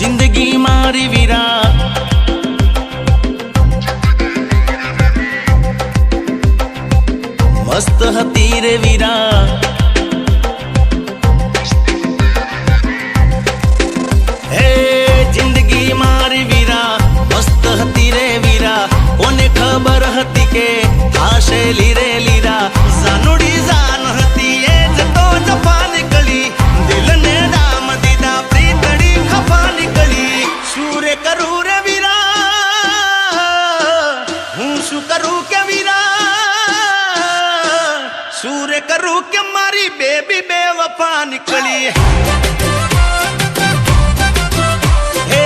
જિંદગી મારી વિરાટ. મસ્ત હતી રે વીરા હે જિંદગી મારી વીરા મસ્ત હતી રે વીરા કોને ખબર હતી કે થાશે લીરે કરું કે વીરા શું રે કરું કે મારી બેબી બે વફા નીકળી હે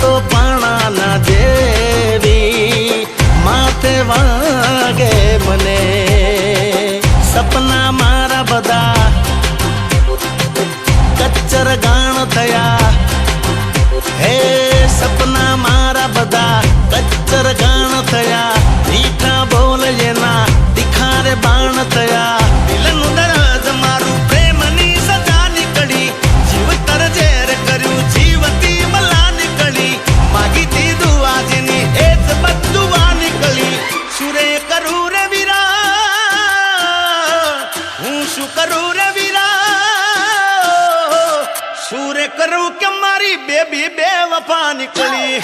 તો પાણાના જેવી માથે વાગે મને. સપના મારા બધા કચ્છર ગાણ થયા. હે સપના મારા બધા કચ્છર ગાણ સુરે કરું રે વીરા હું શું કરું રે વીરા સુરે કરું કે મારી બેબી બે વફા નીકળી